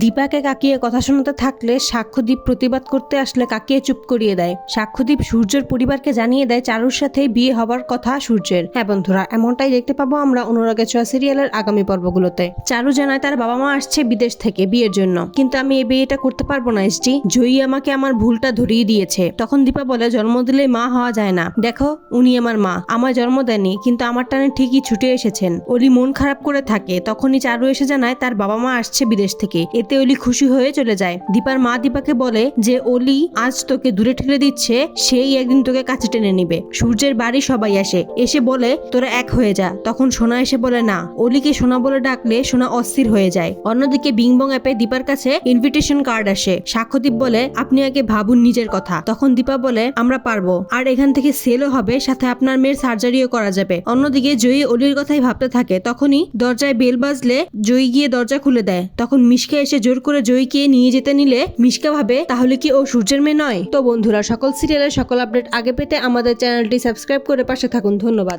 দীপাকে কাকিয়ে কথা শোনাতে থাকলে সাক্ষ্যদীপ প্রতিবাদ করতে আসলে কাকিয়ে চুপ করিয়ে দেয়। সাক্ষ্যদীপ সূর্যের পরিবারকে জানিয়ে দেয়, চারুর সাথে বিয়ে হবার কথা সূর্যের। হ্যাঁ বন্ধুরা, এমনটাই দেখতে পাবো আমরা অনুরাগের ছোঁয়া সিরিয়ালের আগামী পর্বগুলোতে। চারু জানায়, তার বাবা মা আসছে বিদেশ থেকে বিয়ের জন্য। কিন্তু আমি এই বিয়েটা করতে পারব না এসটি জয়ী আমাকে আমার ভুলটা ধরিয়ে দিয়েছে। তখন দীপা বলে, জন্ম দিলে মা হওয়া যায় না। দেখো, উনি আমার মা। আমার জন্ম দেননি, কিন্তু আমার টানে ঠিকই ছুটে এসেছেন। অলি মন খারাপ করে থাকে। তখনই চারু এসে জানায়, তার বাবা মা আসছে বিদেশ থেকে। এতে অলি খুশি হয়ে চলে যায়। দীপার মা দীপাকে বলে যে, অলি, আজ তোকে দূরে ঠেলে দিচ্ছে, সেই একদিন তোকে কাছে টেনে নিবে। সূর্যের বাড়ি সবাই আসে। এসে বলে, তোরা এক হয়ে যা। তখন সোনা এসে বলে, না। অলিকে সোনা বলে ডাকলে সোনা অস্থির হয়ে যায়। অন্যদিকে বিংবং অ্যাপে দীপার কাছে ইনভিটেশন কার্ড আসে। সাক্ষ্যদীপ বলে, আপনি আগে ভাবুন নিজের কথা। তখন দীপা বলে, আমরা পারব। আর এখান থেকে সেলও হবে, সাথে আপনার মেয়ের সার্জারিও করা যাবে। অন্যদিকে জয়ী অলির কথাই ভাবতে থাকে। তখনই দরজায় বেল বাজলে জয়ী গিয়ে দরজা খুলে দেয়। তখন মিশকে এসে জোর করে জয়ীকে নিয়ে যেতে নিলে মিশকা ভাবে, তাহলে কি ও সূর্যের মেয়ে নয়? তো বন্ধুরা, সকল সিরিয়ালের সকল আপডেট আগে পেতে আমাদের চ্যানেলটি সাবস্ক্রাইব করে পাশে থাকুন। ধন্যবাদ।